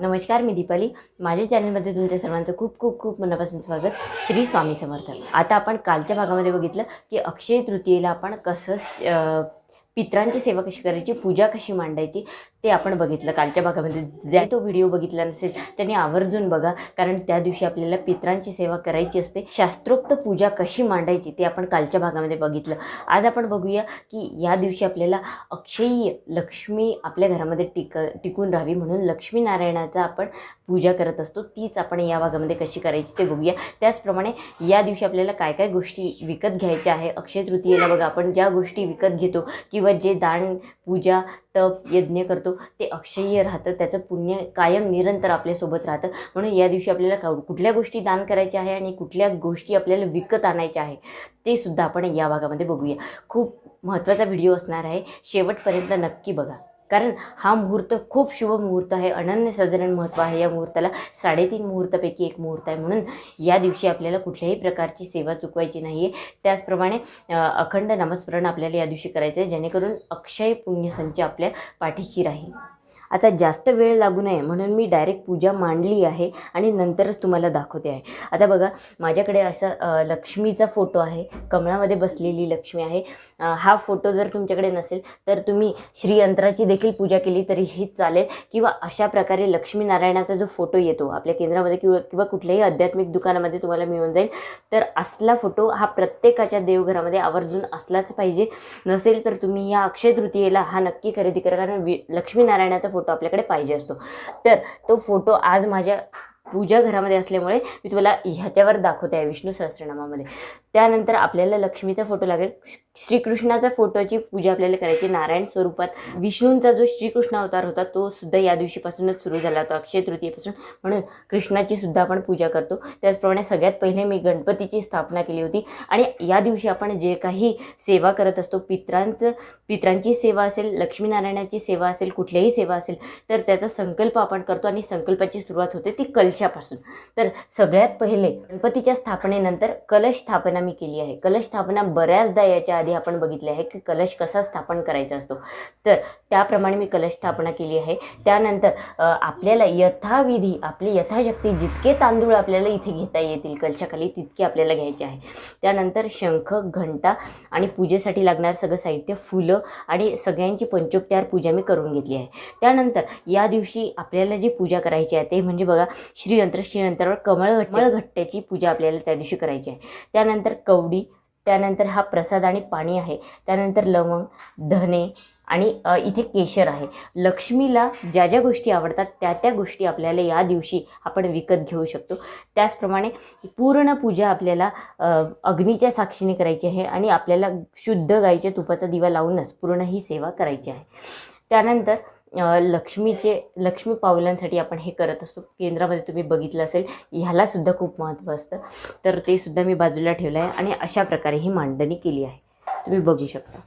नमस्कार मी दीपाली. माझ्या चॅनलमध्ये तुमच्या सर्वांचं खूप खूप खूप मनापासून स्वागत. श्री स्वामी समर्थ. आता आपण कालच्या भागामध्ये बघितलं की अक्षय तृतीयेला आपण कसं पित्रांची सेवा कशी करायची पूजा कशी मांडायची ते आपण बघितलं कालच्या भागामध्ये. ज्या तो व्हिडिओ बघितला नसेल त्याने आवर्जून बघा. कारण त्या दिवशी आपल्याला पित्रांची सेवा करायची असते. शास्त्रोक्त पूजा कशी मांडायची ते आपण कालच्या भागामध्ये बघितलं. आज आपण बघूया की या दिवशी आपल्याला अक्षय्य लक्ष्मी आपल्या घरामध्ये टिक टिकून राहावी म्हणून लक्ष्मीनारायणाचा आपण पूजा करत असतो. तीच आपण या भागामध्ये कशी करायची ते बघूया. त्याचप्रमाणे या दिवशी आपल्याला काय काय गोष्टी विकत घ्यायच्या आहे? अक्षय तृतीयेला बघा. आपण ज्या गोष्टी विकत घेतो किंवा जे दान पूजा तप यज्ञ करतो. ते अक्षय्य राहतं त्याचं पुण्य कायम निरंतर आपल्यासोबत राहतं. म्हणून या दिवशी आपल्याला का- कुठल्या गोष्टी दान करायच्या आहे आणि कुठल्या गोष्टी आपल्याला विकत आणायच्या आहे ते सुद्धा आपण या भागामध्ये बघूया. खूप महत्त्वाचा व्हिडिओ असणार आहे. शेवटपर्यंत नक्की बघा. कारण हा मुहूर्त खूप शुभ मुहूर्त आहे. अनन्यसाधारण महत्त्व आहे. या मुहूर्ताला साडेतीन मुहूर्तापैकी एक मुहूर्त आहे. म्हणून या दिवशी आपल्याला कुठल्याही प्रकारची सेवा चुकवायची नाही आहे त्याचप्रमाणे अखंड नामस्मरण आपल्याला या दिवशी करायचं आहे जेणेकरून अक्षय पुण्यसंच आपल्या पाठीशी राहील. आता जास्त वेळ लागू नये म्हणून मी डायरेक्ट पूजा मांडली आहे आणि नंतरच तुम्हाला दाखवते आहे. आता बघा माझ्याकडे असा लक्ष्मीचा फोटो आहे. कमळामध्ये बसलेली लक्ष्मी आहे. हा फोटो जर तुमच्याकडे नसेल तर तुम्ही श्रीयंत्राची देखील पूजा केली तरी हीच चालेल. किंवा अशा प्रकारे लक्ष्मीनारायणाचा जो फोटो येतो आपल्या केंद्रामध्ये किंवा किंवा कुठल्याही आध्यात्मिक दुकानामध्ये तुम्हाला मिळून जाईल. तर असला फोटो हा प्रत्येकाच्या देवघरामध्ये आवर्जून असलाच पाहिजे. नसेल तर तुम्ही या अक्षय तृतीयेला हा नक्की खरेदी करा. कारण वि लक्ष्मीनारायणाचा फोटो फोटो आपल्याकडे पाहिजे असतो. तर तो फोटो आज माझ्या पूजा घरामध्ये असल्यामुळे मी तुम्हाला ह्याच्यावर दाखवते आहे विष्णू सहस्रनामामध्ये त्यानंतर आपल्याला लक्ष्मीचा फोटो लागेल. श्रीकृष्णाचा फोटोची पूजा आपल्याला करायची नारायण स्वरूपात. विष्णूंचा जो श्रीकृष्ण अवतार होता तो सुद्धा या दिवशीपासूनच सुरू झाला होता अक्षय तृतीयेपासून. म्हणून कृष्णाची सुद्धा आपण पूजा करतो. त्याचप्रमाणे सगळ्यात पहिले मी गणपतीची स्थापना केली होती. आणि या दिवशी आपण जे काही सेवा करत असतो पित्रांचं पित्रांची सेवा असेल लक्ष्मीनारायणाची सेवा असेल कुठल्याही सेवा असेल तर त्याचा संकल्प आपण करतो आणि संकल्पाची सुरुवात होते ती कलशापासून. तर सगळ्यात पहिले गणपतीच्या स्थापनेनंतर कलश स्थापना मी केली आहे. कलश स्थापना बऱ्याचदा याच्या आधी आपण बघितले आहे की कलश कसा स्थापन करायचा असतो. तर त्याप्रमाणे मी कलश स्थापना केली आहे. त्यानंतर आपल्याला यथाविधी आपली यथाशक्ती जितके तांदूळ आपल्याला इथे घेता येतील कलशाखाली तितके आपल्याला घ्यायचे आहे. त्यानंतर शंख घंटा आणि पूजेसाठी लागणारं सगळं साहित्य फुलं आणि सगळ्यांची पंचोपचार पूजा मी करून घेतली आहे. त्यानंतर या दिवशी आपल्याला जी पूजा करायची आहे ते म्हणजे बघा श्रीयंत्र श्रीयंत्रावर कमळ कमळघट्ट्याची पूजा आपल्याला त्या दिवशी करायची आहे. त्यानंतर कवडी त्यानंतर हा प्रसाद आणि पाणी आहे. त्यानंतर लवंग धने आणि इथे केशर आहे. लक्ष्मीला ज्या ज्या गोष्टी आवडतात त्या त्या गोष्टी आपल्याला या दिवशी आपण विकत घेऊ शकतो. त्याचप्रमाणे पूर्ण पूजा आपल्याला अग्नीच्या साक्षीने करायची आहे आणि आपल्याला शुद्ध गाईच्या तुपाचा दिवा लावूनच पूर्ण ही सेवा करायची आहे. त्यानंतर लक्ष्मीचे लक्ष्मी पावलांसाठी आपण हे करत असतो. केंद्रामध्ये तुम्ही बघितलं असेल ह्यालासुद्धा खूप महत्त्व असतं. तर ते सुद्धा मी बाजूला ठेवलं आहे आणि अशा प्रकारे ही मांडणी केली आहे. तुम्ही बघू शकता.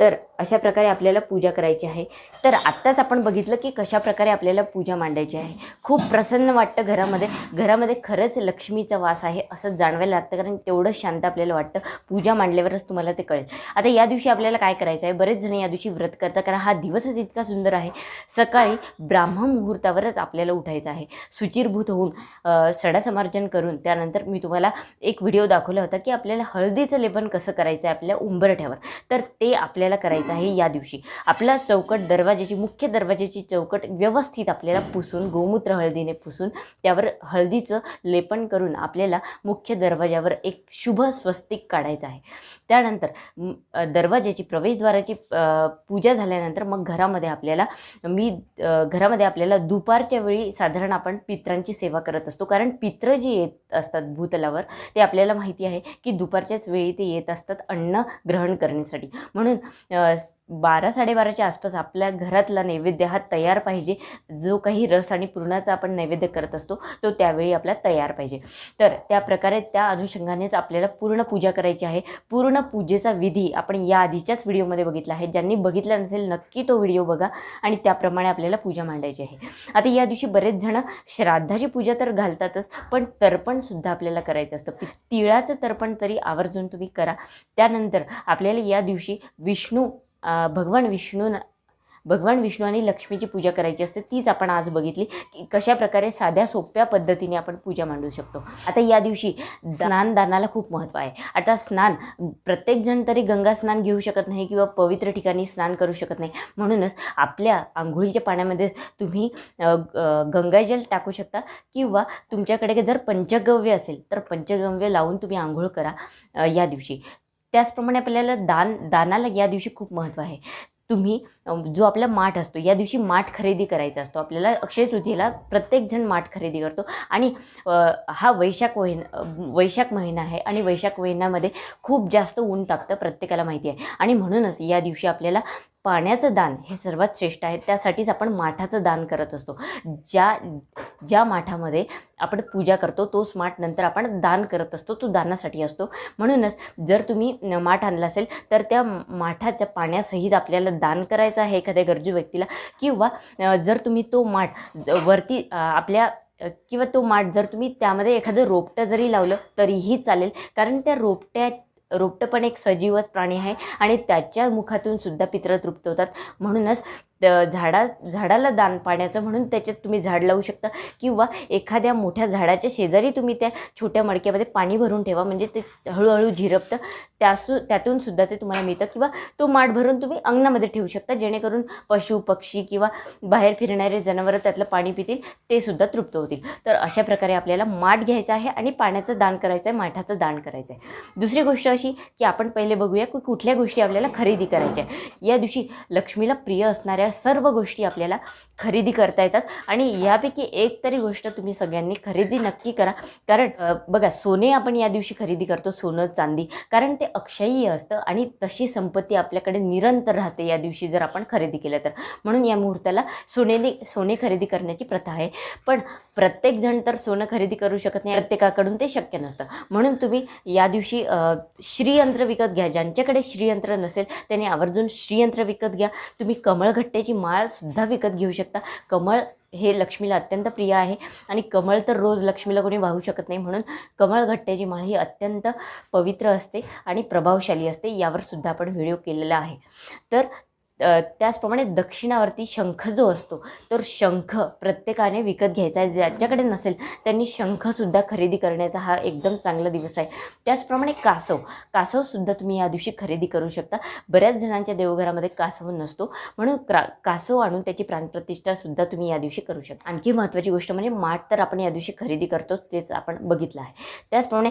तर अशा प्रकारे आपल्याला पूजा करायची आहे. तर आत्ताच आपण बघितलं की कशा प्रकारे आपल्याला पूजा मांडायची आहे. खूप प्रसन्न वाटतं घरामध्ये. घरामध्ये खरंच लक्ष्मीचा वास आहे असं जाणवायला लागतं कारण तेवढं शांत आपल्याला वाटतं. पूजा मांडल्यावरच तुम्हाला ते कळेल. आता या दिवशी आपल्याला काय करायचं आहे? बरेच जण या दिवशी व्रत करतात कारण हा दिवसच इतका सुंदर आहे. सकाळी ब्राह्म मुहूर्तावरच आपल्याला उठायचं आहे. सुचिरभूत होऊन सडासमार्जन करून त्यानंतर मी तुम्हाला एक व्हिडिओ दाखवला होता की आपल्याला हळदीचं लेपन कसं करायचं आहे आपल्या उंबरठ्यावर. तर ते आपल्या आपल्याला करायचं आहे या दिवशी. आपला चौकट दरवाजाची मुख्य दरवाजाची चौकट व्यवस्थित आपल्याला पुसून गोमूत्र हळदीने पुसून त्यावर हळदीचं लेपन करून आपल्याला मुख्य दरवाजावर एक शुभ स्वस्तिक काढायचं आहे. त्यानंतर दरवाजाची प्रवेशद्वाराची पूजा झाल्यानंतर मग घरामध्ये आपल्याला मी घरामध्ये आपल्याला दुपारच्या वेळी साधारण आपण पित्रांची सेवा करत असतो. कारण पित्र जे येत असतात भूतलावर ते आपल्याला माहिती आहे की दुपारच्याच वेळी ते येत असतात अन्न ग्रहण करण्यासाठी. म्हणून you know, बारा साडेबाराच्या आसपास आपल्या घरातला नैवेद्य हा तयार पाहिजे. जो काही रस आणि पुरणाचा आपण नैवेद्य करत असतो तो त्यावेळी आपला तयार पाहिजे. तर त्या प्रकारे त्या अनुषंगानेच आपल्याला पूर्ण पूजा करायची आहे. पूर्ण पूजेचा विधी आपण या आधीच्याच व्हिडिओमध्ये बघितला आहे. ज्यांनी बघितला नसेल नक्की तो व्हिडिओ बघा आणि त्याप्रमाणे आपल्याला पूजा मांडायची आहे. आता या दिवशी बरेच जण श्राद्धाची पूजा तर घालतातच पण तर्पणसुद्धा आपल्याला करायचं असतं. तिळाचं तर्पण तरी आवर्जून तुम्ही करा. त्यानंतर आपल्याला या दिवशी विष्णू भगवान विष्णू भगवान विष्णू आणि लक्ष्मीची पूजा करायची असते तीच आपण आज बघितली. की कशा प्रकारे साध्या सोप्या पद्धतीने आपण पूजा मांडू शकतो. आता या दिवशी स्नानदानाला खूप महत्त्व आहे. आता स्नान प्रत्येकजण तरी गंगा स्नान घेऊ शकत नाही किंवा पवित्र ठिकाणी स्नान करू शकत नाही. म्हणूनच आपल्या आंघोळीच्या पाण्यामध्ये तुम्ही गंगाजल टाकू शकता किंवा तुमच्याकडे जर पंचगव्य असेल तर पंचगव्य लावून तुम्ही आंघोळ करा या दिवशी. त्याचप्रमाणे आपल्याला दान दानाला या दिवशी खूप महत्त्व आहे. तुम्ही जो आपला माठ असतो या दिवशी माठ खरेदी करायचा असतो. आपल्याला अक्षय तृतीयेला प्रत्येकजण माठ खरेदी करतो. आणि हा वैशाख महिना वैशाख महिना आहे आणि वैशाख महिन्यामध्ये खूप जास्त ऊन तापतं प्रत्येकाला माहिती आहे. आणि म्हणूनच या दिवशी आपल्याला पाण्याचं दान हे सर्वात श्रेष्ठ आहे. त्यासाठीच आपण माठाचं दान करत असतो. ज्या ज्या माठामध्ये आपण पूजा करतो तोच माठ नंतर आपण दान करत असतो तो दानासाठी असतो. म्हणूनच जर तुम्ही माठ आणला असेल तर त्या माठाच्या पाण्यासहित आपल्याला दान करायचं आहे एखाद्या गरजू व्यक्तीला. किंवा जर तुम्ही तो माठ वरती आपल्या किंवा तो माठ जर तुम्ही त्यामध्ये एखादं रोपटं जरी लावलं तरीही चालेल. कारण त्या रोपट्या रोपटं पण एक सजीवच प्राणी आहे आणि त्याच्या मुखातून सुद्धा पित्र तृप्त होतात. म्हणूनच झाडा झाडाला दान पाण्याचं म्हणून त्याच्यात तुम्ही झाड लावू शकता. किंवा एखाद्या मोठ्या झाडाच्या शेजारी तुम्ही त्या छोट्या मडक्यामध्ये पाणी भरून ठेवा. म्हणजे ते हळूहळू झिरपतं. त्यासू त्यातून सुद्धा ते तुम्हाला मिळतं. किंवा तो माठ भरून तुम्ही अंगणामध्ये ठेवू शकता. जेणेकरून पशु पक्षी किंवा बाहेर फिरणारे जनावरं त्यातलं पाणी पितील ते सुद्धा तृप्त होतील. तर अशा प्रकारे आपल्याला माठ घ्यायचा आहे आणि पाण्याचं दान करायचं आहे माठाचं दान करायचं आहे. दुसरी गोष्ट अशी की आपण पहिले बघूया की कुठल्या गोष्टी आपल्याला खरेदी करायच्या आहे. या दिवशी लक्ष्मीला प्रिय असणाऱ्या सर्व गोष्टी आपल्याला खरेदी करता येतात. आणि यापैकी एक तरी गोष्ट तुम्ही सगळ्यांनी खरेदी नक्की करा. कारण बघा सोने आपण या दिवशी खरेदी करतो सोनं चांदी. कारण ते अक्षय्य असतं आणि तशी संपत्ती आपल्याकडे निरंतर राहते या दिवशी जर आपण खरेदी केलं तर. म्हणून या मुहूर्ताला सोनेने सोने खरेदी करण्याची प्रथा आहे. पण प्रत्येकजण तर सोनं खरेदी करू शकत नाही. प्रत्येकाकडून ते शक्य नसतं. म्हणून तुम्ही या दिवशी श्रीयंत्र विकत घ्या. ज्यांच्याकडे श्रीयंत्र नसेल त्यांनी आवर्जून श्रीयंत्र विकत घ्या. तुम्ही कमळघट्ट कमळघट्ट्याची माळसुद्धा विकत घेऊ शकता. कमळ हे लक्ष्मीला अत्यंत प्रिय आहे. आणि कमळ तर रोज लक्ष्मीला कोणी वाहू शकत नाही. म्हणून कमळ घट्ट्याची माळ ही अत्यंत पवित्र असते आणि प्रभावशाली असते. यावर सुद्धा आपण व्हिडिओ केलेला आहे. तर त्याचप्रमाणे दक्षिणावरती शंख जो असतो तर शंख प्रत्येकाने विकत घ्यायचा आहे. ज्यांच्याकडे नसेल त्यांनी शंखसुद्धा खरेदी करण्याचा हा एकदम चांगला दिवस आहे. त्याचप्रमाणे कासव. कासवसुद्धा तुम्ही या दिवशी खरेदी करू शकता. बऱ्याच जणांच्या देवघरामध्ये कासव नसतो. म्हणून क्रा कासव आणून त्याची प्राणप्रतिष्ठासुद्धा तुम्ही या दिवशी करू शकता. आणखी महत्त्वाची गोष्ट म्हणजे माठ तर आपण या दिवशी खरेदी करतोच तेच आपण बघितलं आहे. त्याचप्रमाणे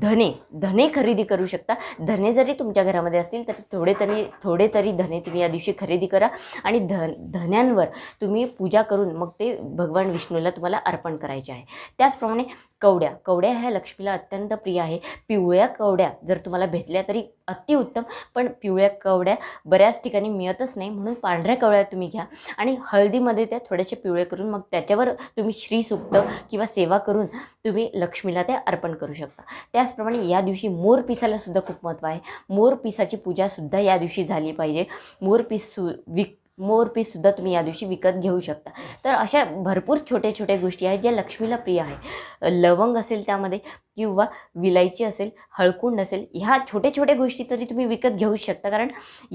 धने. धने खरेदी करू शकता. धने जरी तुमच्या घरामध्ये असतील तर थोडे तरी थोडे तरी धने तुम्ही या दिवशी खरेदी करा आणि ध धन्यांवर तुम्ही पूजा करून मग ते भगवान विष्णूला तुम्हाला अर्पण करायचे आहे. त्याचप्रमाणे कवड्या. कवड्या ह्या लक्ष्मीला अत्यंत प्रिय आहे. पिवळ्या कवड्या जर तुम्हाला भेटल्या तरी अतिउत्तम पण पिवळ्या कवड्या बऱ्याच ठिकाणी मिळतच नाही म्हणून पांढऱ्या कवड्या तुम्ही घ्या. आणि हळदीमध्ये त्या थोड्याशा पिवळे करून मग त्याच्यावर तुम्ही श्रीसुक्त किंवा सेवा करून तुम्ही लक्ष्मीला ते अर्पण करू शकता. त्याचप्रमाणे या दिवशी मोर पिसाला सुद्धा खूप महत्त्व आहे. मोर पिसाची पूजासुद्धा या दिवशी झाली पाहिजे. मोर पीस सु विक मोर पीससुद्धा तुम्ही या दिवशी विकत घेऊ शकता. तर अशा भरपूर छोट्या छोट्या गोष्टी आहेत ज्या लक्ष्मीला प्रिय आहे. लवंग असेल त्यामध्ये किंवा विलायची असेल हळकुंड असेल ह्या छोट्या छोट्या गोष्टी तरी तुम्ही विकत घेऊ शकता. कारण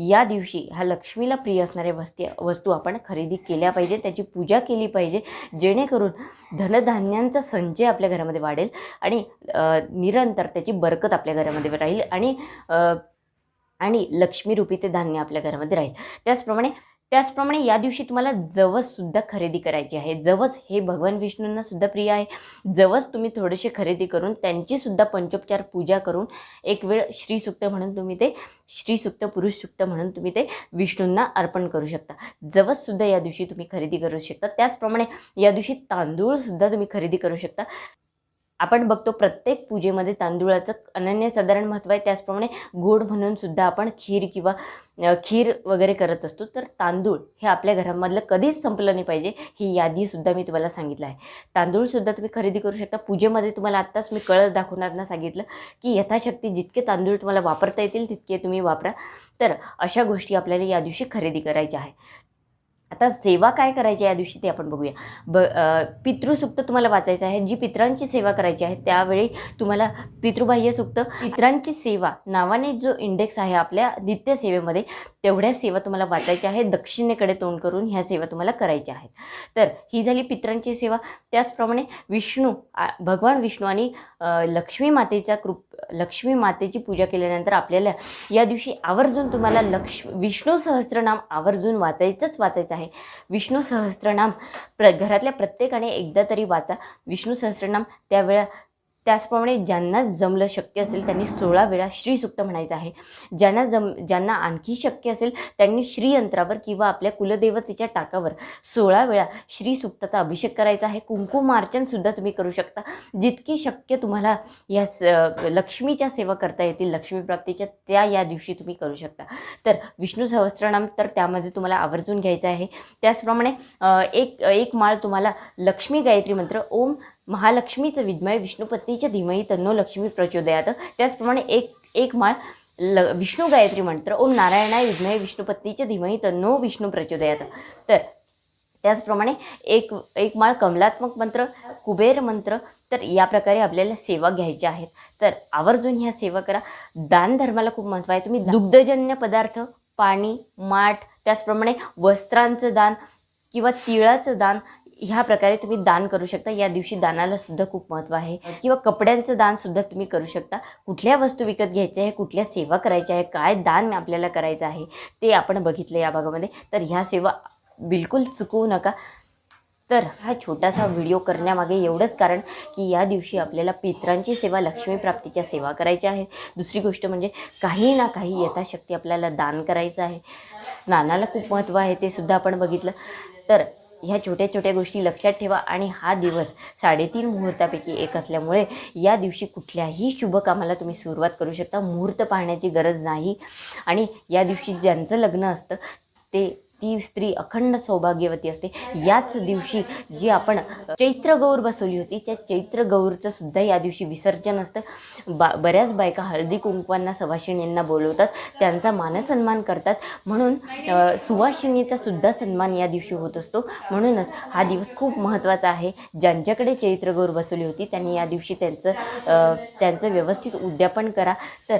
या दिवशी ह्या लक्ष्मीला प्रिय असणाऱ्या वस्ती वस्तू आपण खरेदी केल्या पाहिजे त्याची पूजा केली पाहिजे जेणेकरून धनधान्यांचा संचय आपल्या घरामध्ये वाढेल आणि निरंतर त्याची बरकत आपल्या घरामध्ये राहील आणि आणि लक्ष्मीरूपी ते धान्य आपल्या घरामध्ये राहील. त्याचप्रमाणे त्याचप्रमाणे या दिवशी तुम्हाला जवससुद्धा खरेदी करायची आहे. जवस हे भगवान विष्णूंना सुद्धा प्रिय आहे. जवस तुम्ही थोडेसे खरेदी करून त्यांचीसुद्धा पंचोपचार पूजा करून एक वेळ श्रीसुक्त म्हणून तुम्ही ते श्रीसुक्त पुरुषसुक्त म्हणून तुम्ही ते विष्णूंना अर्पण करू शकता. जवससुद्धा या दिवशी तुम्ही खरेदी करू शकता. त्याचप्रमाणे या दिवशी तांदूळसुद्धा तुम्ही खरेदी करू शकता. आपण बघतो प्रत्येक पूजेमध्ये तांदूळाचं अनन्यसाधारण महत्त्व आहे. त्याचप्रमाणे गोड म्हणून सुद्धा आपण खीर किंवा खीर वगैरे करत असतो. तर तांदूळ हे आपल्या घरामधलं कधीच संपलं नाही पाहिजे ही यादीसुद्धा मी तुम्हाला सांगितलं आहे. तांदूळसुद्धा तुम्ही खरेदी करू शकता. पूजेमध्ये तुम्हाला आत्ताच मी कळस दाखवणाऱ्यांना सांगितलं की यथाशक्ती जितके तांदूळ तुम्हाला वापरता येतील तितके तुम्ही वापरा. तर अशा गोष्टी आपल्याला या दिवशी खरेदी करायच्या आहे. आता सेवा काय करायची या दिवशी ते आपण बघूया. ब पितृसुक्त तुम्हाला वाचायचं आहे. जी पितरांची सेवा करायची आहे त्यावेळी तुम्हाला पितृबाह्य सुक्त पितरांची सेवा नावाने जो इंडेक्स आहे आपल्या नित्य सेवेमध्ये तेवढ्या सेवा तुम्हाला वाचायच्या आहेत. दक्षिणेकडे तोंड करून ह्या सेवा तुम्हाला करायच्या आहेत. तर ही झाली पितरांची सेवा. त्याचप्रमाणे विष्णू आ- भगवान विष्णू आणि लक्ष्मी मातेचा कृप लक्ष्मी मातेची पूजा केल्यानंतर आपल्याला या दिवशी आवर्जून तुम्हाला लक्ष विष्णू सहस्त्रनाम आवर्जून वाचायचंच वाचायचं आहे. विष्णू सहस्त्रनाम प्र घरातल्या प्रत्येकाने एकदा तरी वाचा. विष्णू सहस्त्रनाम त्यावेळा त्याचप्रमाणे ज्यांना जमलं शक्य असेल त्यांनी सोळा वेळा श्रीसुक्त म्हणायचं आहे. ज्यांना जम ज्यांना आणखी शक्य असेल त्यांनी श्रीयंत्रावर किंवा आपल्या कुलदेवतेच्या टाकावर सोळा वेळा श्रीसुक्ताचा अभिषेक करायचा आहे. कुंकुमार्चनसुद्धा तुम्ही करू शकता. जितकी शक्य तुम्हाला या स लक्ष्मीच्या सेवा करता येतील लक्ष्मीप्राप्तीच्या त्या या दिवशी तुम्ही करू शकता. तर विष्णू सहस्त्रनाम तर त्यामध्ये तुम्हाला आवर्जून घ्यायचं आहे. त्याचप्रमाणे एक एक माळ तुम्हाला लक्ष्मी गायत्री मंत्र ओम महालक्ष्मीचं विद्मय विष्णुपत्नीच्या धीमही तन्नो लक्ष्मी प्रचोदयात. त्याचप्रमाणे एक एक माळ ल विष्णू गायत्री मंत्र ओम नारायणाय विद्मय विष्णुपत्नीच्या धीमही तन्नो विष्णू प्रचोदयात. तर त्याचप्रमाणे एक एक माळ कमलात्मक मंत्र कुबेर मंत्र तर या प्रकारे आपल्याला सेवा घ्यायच्या आहेत. तर आवर्जून ह्या सेवा करा. दान धर्माला खूप महत्त्व आहे. तुम्ही दुग्धजन्य पदार्थ पाणी माठ त्याचप्रमाणे वस्त्रांचं दान किंवा तिळाचं दान ह्या प्रकारे तुम्ही दान करू शकता. या दिवशी दानाला सुद्धा खूप महत्त्व आहे. किंवा कपड्यांचं दान सुद्धा तुम्ही करू शकता. कुठल्या वस्तू विकत घ्यायच्या आहे कुठल्या सेवा करायच्या आहे काय दान आपल्याला करायचं आहे? ते आपण बघितलं या भागामध्ये. तर ह्या सेवा बिलकुल चुकवू नका. तर हा छोटासा व्हिडिओ करण्यामागे एवढंच कारण की या दिवशी आपल्याला पित्रांची सेवा लक्ष्मी प्राप्तीच्या सेवा करायच्या आहे दुसरी गोष्ट म्हणजे काही ना काही यथाशक्ती आपल्याला दान करायचं आहे. स्नानाला खूप महत्त्व आहे ते सुद्धा आपण बघितलं. तर ह्या छोट्या छोट्या गोष्टी लक्षात ठेवा आणि हा दिवस साडेतीन मुहूर्तापैकी एक असल्यामुळे या दिवशी कुठल्याही शुभ कामाला तुम्ही सुरुवात करू शकता. मुहूर्त पाहण्याची गरज नाही. आणि या दिवशी ज्यांचं लग्न असतं ते ती स्त्री अखंड सौभाग्यवती असते. याच दिवशी जी आपण चैत्र गौर बसवली होती त्या चैत्र गौरचं सुद्धा या दिवशी विसर्जन असतं. बा बऱ्याच बायका हळदी कुंकवांना सवाशिणींना बोलवतात. त्यांचा मानसन्मान करतात. म्हणून अ, सुवासिनीचा सुद्धा सन्मान या दिवशी होत असतो. म्हणूनच हा दिवस खूप महत्त्वाचा आहे. ज्यांच्याकडे चैत्र गौर बसवली होती त्यांनी या दिवशी त्यांचं त्यांचं व्यवस्थित उद्यापन करा. तर